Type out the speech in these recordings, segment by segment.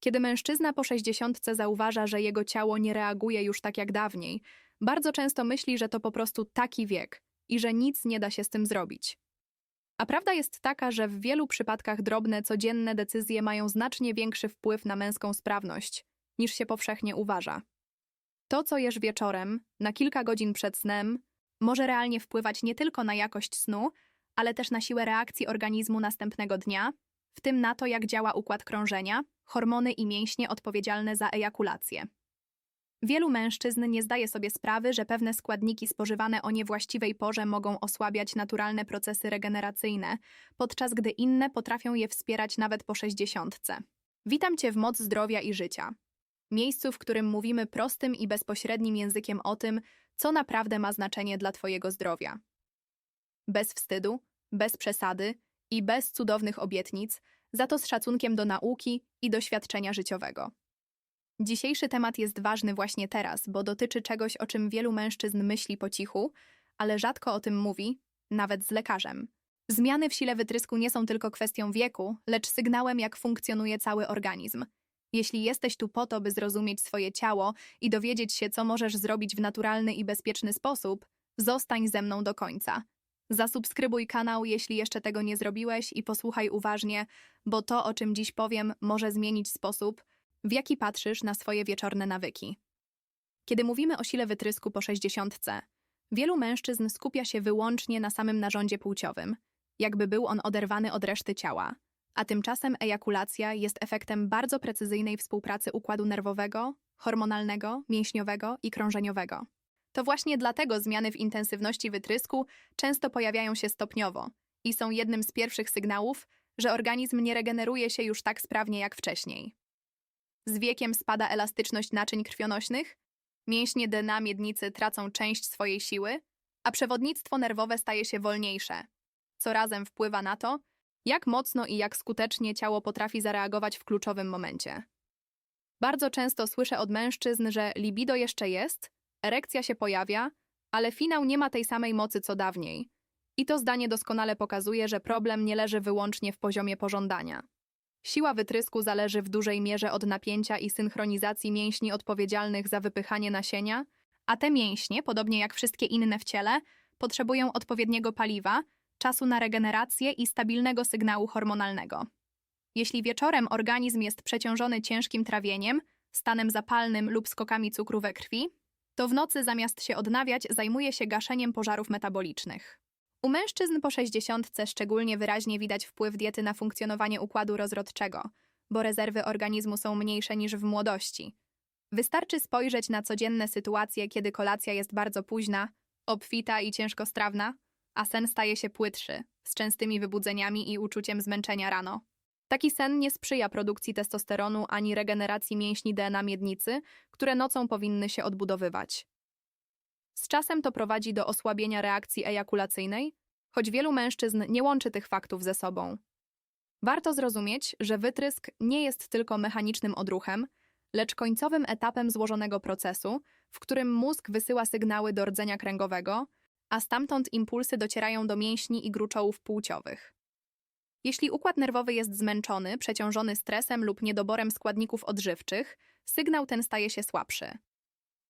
Kiedy mężczyzna po sześćdziesiątce zauważa, że jego ciało nie reaguje już tak jak dawniej, bardzo często myśli, że to po prostu taki wiek i że nic nie da się z tym zrobić. A prawda jest taka, że w wielu przypadkach drobne, codzienne decyzje mają znacznie większy wpływ na męską sprawność, niż się powszechnie uważa. To, co jesz wieczorem, na kilka godzin przed snem, może realnie wpływać nie tylko na jakość snu, ale też na siłę reakcji organizmu następnego dnia, w tym na to, jak działa układ krążenia, hormony i mięśnie odpowiedzialne za ejakulację. Wielu mężczyzn nie zdaje sobie sprawy, że pewne składniki spożywane o niewłaściwej porze mogą osłabiać naturalne procesy regeneracyjne, podczas gdy inne potrafią je wspierać nawet po sześćdziesiątce. Witam Cię w Moc Zdrowia i Życia. Miejscu, w którym mówimy prostym i bezpośrednim językiem o tym, co naprawdę ma znaczenie dla Twojego zdrowia. Bez wstydu, bez przesady i bez cudownych obietnic, za to z szacunkiem do nauki i doświadczenia życiowego. Dzisiejszy temat jest ważny właśnie teraz, bo dotyczy czegoś, o czym wielu mężczyzn myśli po cichu, ale rzadko o tym mówi, nawet z lekarzem. Zmiany w sile wytrysku nie są tylko kwestią wieku, lecz sygnałem, jak funkcjonuje cały organizm. Jeśli jesteś tu po to, by zrozumieć swoje ciało i dowiedzieć się, co możesz zrobić w naturalny i bezpieczny sposób, zostań ze mną do końca. Zasubskrybuj kanał, jeśli jeszcze tego nie zrobiłeś i posłuchaj uważnie, bo to, o czym dziś powiem, może zmienić sposób, w jaki patrzysz na swoje wieczorne nawyki. Kiedy mówimy o sile wytrysku po sześćdziesiątce, wielu mężczyzn skupia się wyłącznie na samym narządzie płciowym, jakby był on oderwany od reszty ciała, a tymczasem ejakulacja jest efektem bardzo precyzyjnej współpracy układu nerwowego, hormonalnego, mięśniowego i krążeniowego. To właśnie dlatego zmiany w intensywności wytrysku często pojawiają się stopniowo i są jednym z pierwszych sygnałów, że organizm nie regeneruje się już tak sprawnie jak wcześniej. Z wiekiem spada elastyczność naczyń krwionośnych, mięśnie DNA miednicy tracą część swojej siły, a przewodnictwo nerwowe staje się wolniejsze, co razem wpływa na to, jak mocno i jak skutecznie ciało potrafi zareagować w kluczowym momencie. Bardzo często słyszę od mężczyzn, że libido jeszcze jest, erekcja się pojawia, ale finał nie ma tej samej mocy co dawniej. I to zdanie doskonale pokazuje, że problem nie leży wyłącznie w poziomie pożądania. Siła wytrysku zależy w dużej mierze od napięcia i synchronizacji mięśni odpowiedzialnych za wypychanie nasienia, a te mięśnie, podobnie jak wszystkie inne w ciele, potrzebują odpowiedniego paliwa, czasu na regenerację i stabilnego sygnału hormonalnego. Jeśli wieczorem organizm jest przeciążony ciężkim trawieniem, stanem zapalnym lub skokami cukru we krwi, to w nocy zamiast się odnawiać zajmuje się gaszeniem pożarów metabolicznych. U mężczyzn po 60 szczególnie wyraźnie widać wpływ diety na funkcjonowanie układu rozrodczego, bo rezerwy organizmu są mniejsze niż w młodości. Wystarczy spojrzeć na codzienne sytuacje, kiedy kolacja jest bardzo późna, obfita i ciężkostrawna, a sen staje się płytszy, z częstymi wybudzeniami i uczuciem zmęczenia rano. Taki sen nie sprzyja produkcji testosteronu ani regeneracji mięśni DNA miednicy, które nocą powinny się odbudowywać. Z czasem to prowadzi do osłabienia reakcji ejakulacyjnej, choć wielu mężczyzn nie łączy tych faktów ze sobą. Warto zrozumieć, że wytrysk nie jest tylko mechanicznym odruchem, lecz końcowym etapem złożonego procesu, w którym mózg wysyła sygnały do rdzenia kręgowego, a stamtąd impulsy docierają do mięśni i gruczołów płciowych. Jeśli układ nerwowy jest zmęczony, przeciążony stresem lub niedoborem składników odżywczych, sygnał ten staje się słabszy.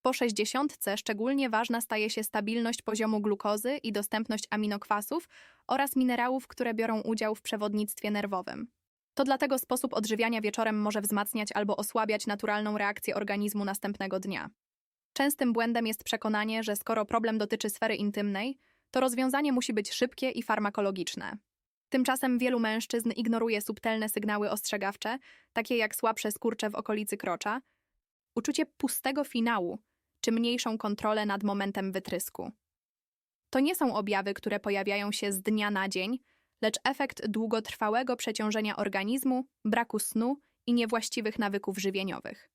Po 60 szczególnie ważna staje się stabilność poziomu glukozy i dostępność aminokwasów oraz minerałów, które biorą udział w przewodnictwie nerwowym. To dlatego sposób odżywiania wieczorem może wzmacniać albo osłabiać naturalną reakcję organizmu następnego dnia. Częstym błędem jest przekonanie, że skoro problem dotyczy sfery intymnej, to rozwiązanie musi być szybkie i farmakologiczne. Tymczasem wielu mężczyzn ignoruje subtelne sygnały ostrzegawcze, takie jak słabsze skurcze w okolicy krocza, uczucie pustego finału czy mniejszą kontrolę nad momentem wytrysku. To nie są objawy, które pojawiają się z dnia na dzień, lecz efekt długotrwałego przeciążenia organizmu, braku snu i niewłaściwych nawyków żywieniowych.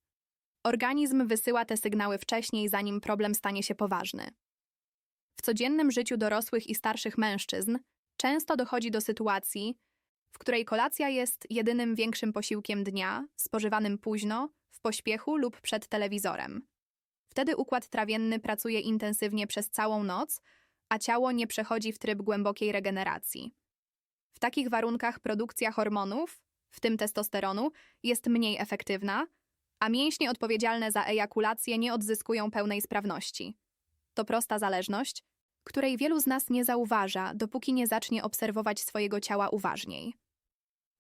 Organizm wysyła te sygnały wcześniej, zanim problem stanie się poważny. W codziennym życiu dorosłych i starszych mężczyzn często dochodzi do sytuacji, w której kolacja jest jedynym większym posiłkiem dnia, spożywanym późno, w pośpiechu lub przed telewizorem. Wtedy układ trawienny pracuje intensywnie przez całą noc, a ciało nie przechodzi w tryb głębokiej regeneracji. W takich warunkach produkcja hormonów, w tym testosteronu, jest mniej efektywna, a mięśnie odpowiedzialne za ejakulację nie odzyskują pełnej sprawności. To prosta zależność, której wielu z nas nie zauważa, dopóki nie zacznie obserwować swojego ciała uważniej.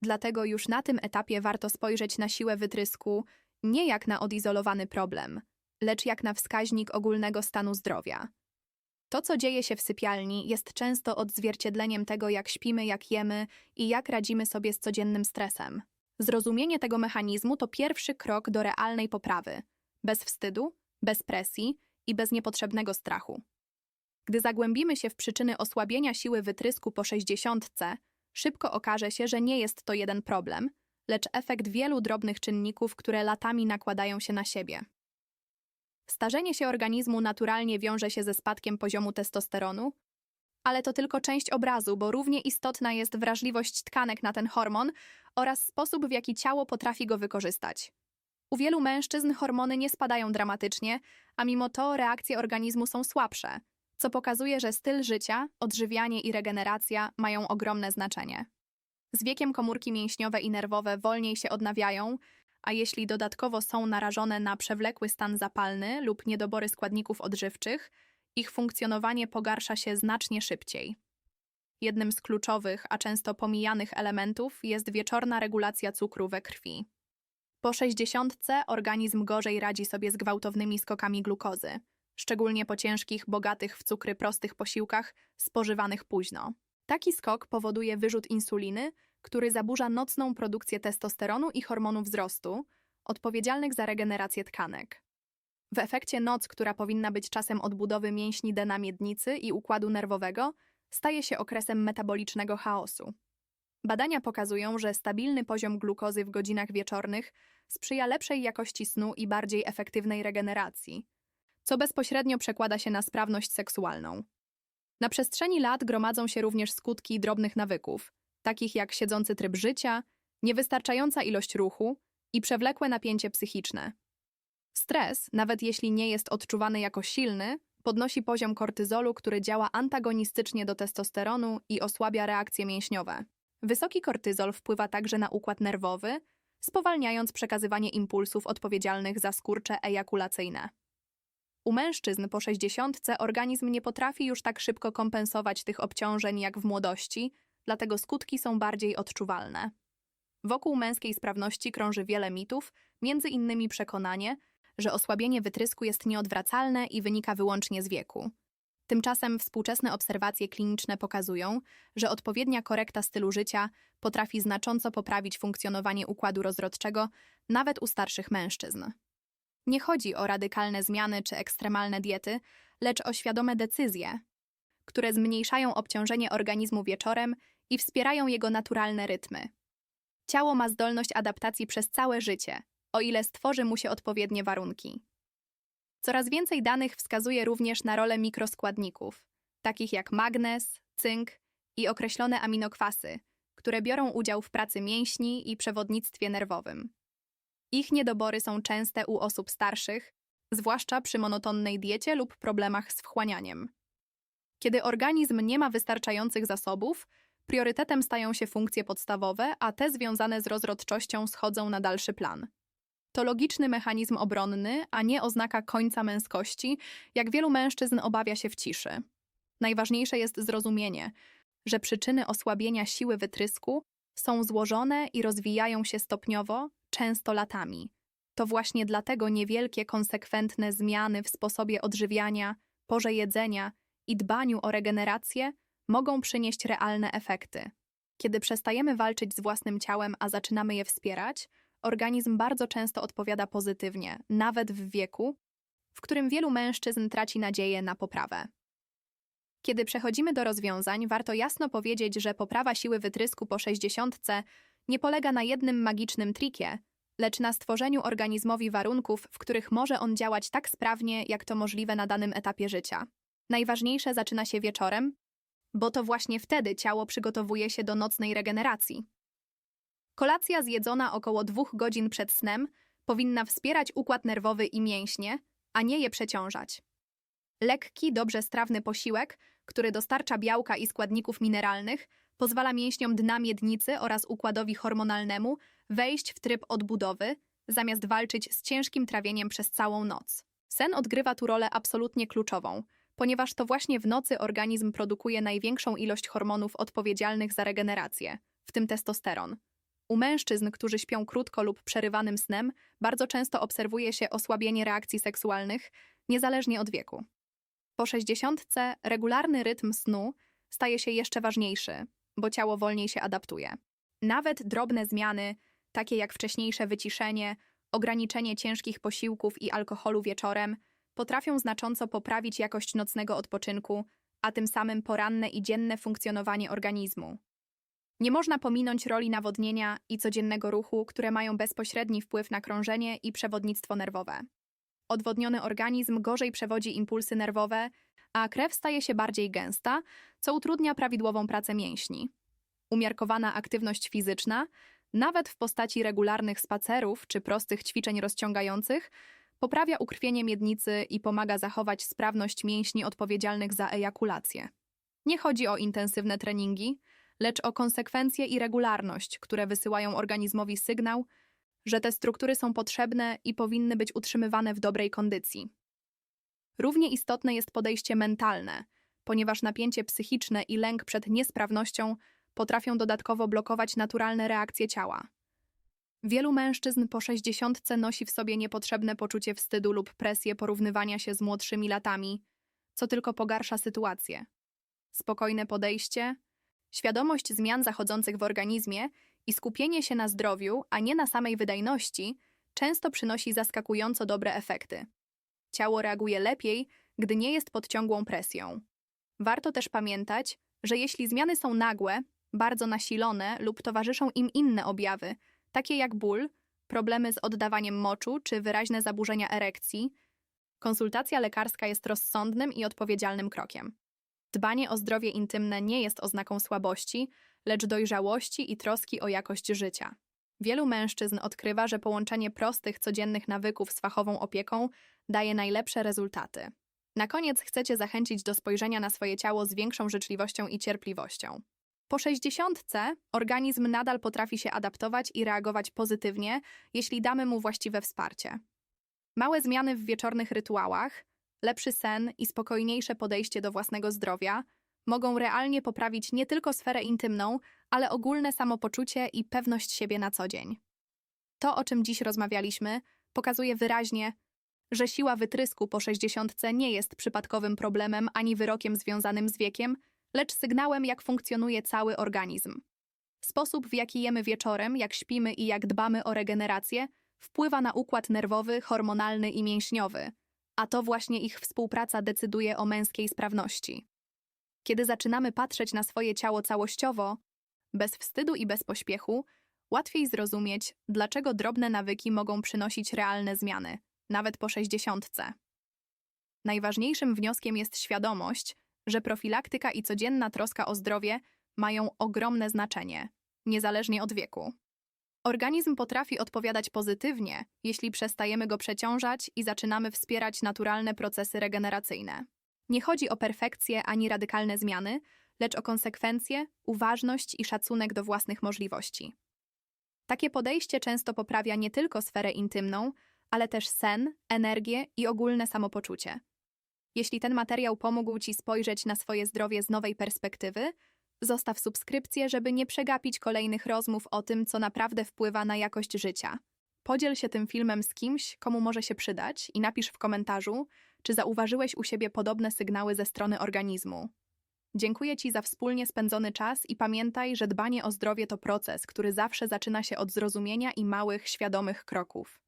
Dlatego już na tym etapie warto spojrzeć na siłę wytrysku nie jak na odizolowany problem, lecz jak na wskaźnik ogólnego stanu zdrowia. To, co dzieje się w sypialni, jest często odzwierciedleniem tego, jak śpimy, jak jemy i jak radzimy sobie z codziennym stresem. Zrozumienie tego mechanizmu to pierwszy krok do realnej poprawy, bez wstydu, bez presji i bez niepotrzebnego strachu. Gdy zagłębimy się w przyczyny osłabienia siły wytrysku po 60, szybko okaże się, że nie jest to jeden problem, lecz efekt wielu drobnych czynników, które latami nakładają się na siebie. Starzenie się organizmu naturalnie wiąże się ze spadkiem poziomu testosteronu, ale to tylko część obrazu, bo równie istotna jest wrażliwość tkanek na ten hormon oraz sposób, w jaki ciało potrafi go wykorzystać. U wielu mężczyzn hormony nie spadają dramatycznie, a mimo to reakcje organizmu są słabsze, co pokazuje, że styl życia, odżywianie i regeneracja mają ogromne znaczenie. Z wiekiem komórki mięśniowe i nerwowe wolniej się odnawiają, a jeśli dodatkowo są narażone na przewlekły stan zapalny lub niedobory składników odżywczych, ich funkcjonowanie pogarsza się znacznie szybciej. Jednym z kluczowych, a często pomijanych elementów jest wieczorna regulacja cukru we krwi. Po sześćdziesiątce organizm gorzej radzi sobie z gwałtownymi skokami glukozy, szczególnie po ciężkich, bogatych w cukry prostych posiłkach spożywanych późno. Taki skok powoduje wyrzut insuliny, który zaburza nocną produkcję testosteronu i hormonu wzrostu, odpowiedzialnych za regenerację tkanek. W efekcie noc, która powinna być czasem odbudowy mięśni dna miednicy i układu nerwowego, staje się okresem metabolicznego chaosu. Badania pokazują, że stabilny poziom glukozy w godzinach wieczornych sprzyja lepszej jakości snu i bardziej efektywnej regeneracji, co bezpośrednio przekłada się na sprawność seksualną. Na przestrzeni lat gromadzą się również skutki drobnych nawyków, takich jak siedzący tryb życia, niewystarczająca ilość ruchu i przewlekłe napięcie psychiczne. Stres, nawet jeśli nie jest odczuwany jako silny, podnosi poziom kortyzolu, który działa antagonistycznie do testosteronu i osłabia reakcje mięśniowe. Wysoki kortyzol wpływa także na układ nerwowy, spowalniając przekazywanie impulsów odpowiedzialnych za skurcze ejakulacyjne. U mężczyzn po 60 organizm nie potrafi już tak szybko kompensować tych obciążeń jak w młodości, dlatego skutki są bardziej odczuwalne. Wokół męskiej sprawności krąży wiele mitów, między innymi przekonanie, że osłabienie wytrysku jest nieodwracalne i wynika wyłącznie z wieku. Tymczasem współczesne obserwacje kliniczne pokazują, że odpowiednia korekta stylu życia potrafi znacząco poprawić funkcjonowanie układu rozrodczego nawet u starszych mężczyzn. Nie chodzi o radykalne zmiany czy ekstremalne diety, lecz o świadome decyzje, które zmniejszają obciążenie organizmu wieczorem i wspierają jego naturalne rytmy. Ciało ma zdolność adaptacji przez całe życie, o ile stworzy mu się odpowiednie warunki. Coraz więcej danych wskazuje również na rolę mikroskładników, takich jak magnez, cynk i określone aminokwasy, które biorą udział w pracy mięśni i przewodnictwie nerwowym. Ich niedobory są częste u osób starszych, zwłaszcza przy monotonnej diecie lub problemach z wchłanianiem. Kiedy organizm nie ma wystarczających zasobów, priorytetem stają się funkcje podstawowe, a te związane z rozrodczością schodzą na dalszy plan. To logiczny mechanizm obronny, a nie oznaka końca męskości, jak wielu mężczyzn obawia się w ciszy. Najważniejsze jest zrozumienie, że przyczyny osłabienia siły wytrysku są złożone i rozwijają się stopniowo, często latami. To właśnie dlatego niewielkie, konsekwentne zmiany w sposobie odżywiania, porze jedzenia i dbaniu o regenerację mogą przynieść realne efekty. Kiedy przestajemy walczyć z własnym ciałem, a zaczynamy je wspierać, organizm bardzo często odpowiada pozytywnie, nawet w wieku, w którym wielu mężczyzn traci nadzieję na poprawę. Kiedy przechodzimy do rozwiązań, warto jasno powiedzieć, że poprawa siły wytrysku po 60 nie polega na jednym magicznym trikie, lecz na stworzeniu organizmowi warunków, w których może on działać tak sprawnie, jak to możliwe na danym etapie życia. Najważniejsze zaczyna się wieczorem, bo to właśnie wtedy ciało przygotowuje się do nocnej regeneracji. Kolacja zjedzona około dwóch godzin przed snem powinna wspierać układ nerwowy i mięśnie, a nie je przeciążać. Lekki, dobrze strawny posiłek, który dostarcza białka i składników mineralnych, pozwala mięśniom dna miednicy oraz układowi hormonalnemu wejść w tryb odbudowy, zamiast walczyć z ciężkim trawieniem przez całą noc. Sen odgrywa tu rolę absolutnie kluczową, ponieważ to właśnie w nocy organizm produkuje największą ilość hormonów odpowiedzialnych za regenerację, w tym testosteron. U mężczyzn, którzy śpią krótko lub przerywanym snem, bardzo często obserwuje się osłabienie reakcji seksualnych, niezależnie od wieku. Po sześćdziesiątce regularny rytm snu staje się jeszcze ważniejszy, bo ciało wolniej się adaptuje. Nawet drobne zmiany, takie jak wcześniejsze wyciszenie, ograniczenie ciężkich posiłków i alkoholu wieczorem, potrafią znacząco poprawić jakość nocnego odpoczynku, a tym samym poranne i dzienne funkcjonowanie organizmu. Nie można pominąć roli nawodnienia i codziennego ruchu, które mają bezpośredni wpływ na krążenie i przewodnictwo nerwowe. Odwodniony organizm gorzej przewodzi impulsy nerwowe, a krew staje się bardziej gęsta, co utrudnia prawidłową pracę mięśni. Umiarkowana aktywność fizyczna, nawet w postaci regularnych spacerów czy prostych ćwiczeń rozciągających, poprawia ukrwienie miednicy i pomaga zachować sprawność mięśni odpowiedzialnych za ejakulację. Nie chodzi o intensywne treningi, lecz o konsekwencje i regularność, które wysyłają organizmowi sygnał, że te struktury są potrzebne i powinny być utrzymywane w dobrej kondycji. Równie istotne jest podejście mentalne, ponieważ napięcie psychiczne i lęk przed niesprawnością potrafią dodatkowo blokować naturalne reakcje ciała. Wielu mężczyzn po sześćdziesiątce nosi w sobie niepotrzebne poczucie wstydu lub presję porównywania się z młodszymi latami, co tylko pogarsza sytuację. Spokojne podejście, świadomość zmian zachodzących w organizmie i skupienie się na zdrowiu, a nie na samej wydajności, często przynosi zaskakująco dobre efekty. Ciało reaguje lepiej, gdy nie jest pod ciągłą presją. Warto też pamiętać, że jeśli zmiany są nagłe, bardzo nasilone lub towarzyszą im inne objawy, takie jak ból, problemy z oddawaniem moczu czy wyraźne zaburzenia erekcji, konsultacja lekarska jest rozsądnym i odpowiedzialnym krokiem. Dbanie o zdrowie intymne nie jest oznaką słabości, lecz dojrzałości i troski o jakość życia. Wielu mężczyzn odkrywa, że połączenie prostych, codziennych nawyków z fachową opieką daje najlepsze rezultaty. Na koniec chcecie zachęcić do spojrzenia na swoje ciało z większą życzliwością i cierpliwością. Po sześćdziesiątce organizm nadal potrafi się adaptować i reagować pozytywnie, jeśli damy mu właściwe wsparcie. Małe zmiany w wieczornych rytuałach, lepszy sen i spokojniejsze podejście do własnego zdrowia mogą realnie poprawić nie tylko sferę intymną, ale ogólne samopoczucie i pewność siebie na co dzień. To, o czym dziś rozmawialiśmy, pokazuje wyraźnie, że siła wytrysku po sześćdziesiątce nie jest przypadkowym problemem ani wyrokiem związanym z wiekiem, lecz sygnałem, jak funkcjonuje cały organizm. Sposób, w jaki jemy wieczorem, jak śpimy i jak dbamy o regenerację, wpływa na układ nerwowy, hormonalny i mięśniowy, a to właśnie ich współpraca decyduje o męskiej sprawności. Kiedy zaczynamy patrzeć na swoje ciało całościowo, bez wstydu i bez pośpiechu, łatwiej zrozumieć, dlaczego drobne nawyki mogą przynosić realne zmiany, nawet po sześćdziesiątce. Najważniejszym wnioskiem jest świadomość, że profilaktyka i codzienna troska o zdrowie mają ogromne znaczenie, niezależnie od wieku. Organizm potrafi odpowiadać pozytywnie, jeśli przestajemy go przeciążać i zaczynamy wspierać naturalne procesy regeneracyjne. Nie chodzi o perfekcję ani radykalne zmiany, lecz o konsekwencje, uważność i szacunek do własnych możliwości. Takie podejście często poprawia nie tylko sferę intymną, ale też sen, energię i ogólne samopoczucie. Jeśli ten materiał pomógł Ci spojrzeć na swoje zdrowie z nowej perspektywy, zostaw subskrypcję, żeby nie przegapić kolejnych rozmów o tym, co naprawdę wpływa na jakość życia. Podziel się tym filmem z kimś, komu może się przydać i napisz w komentarzu, czy zauważyłeś u siebie podobne sygnały ze strony organizmu. Dziękuję Ci za wspólnie spędzony czas i pamiętaj, że dbanie o zdrowie to proces, który zawsze zaczyna się od zrozumienia i małych, świadomych kroków.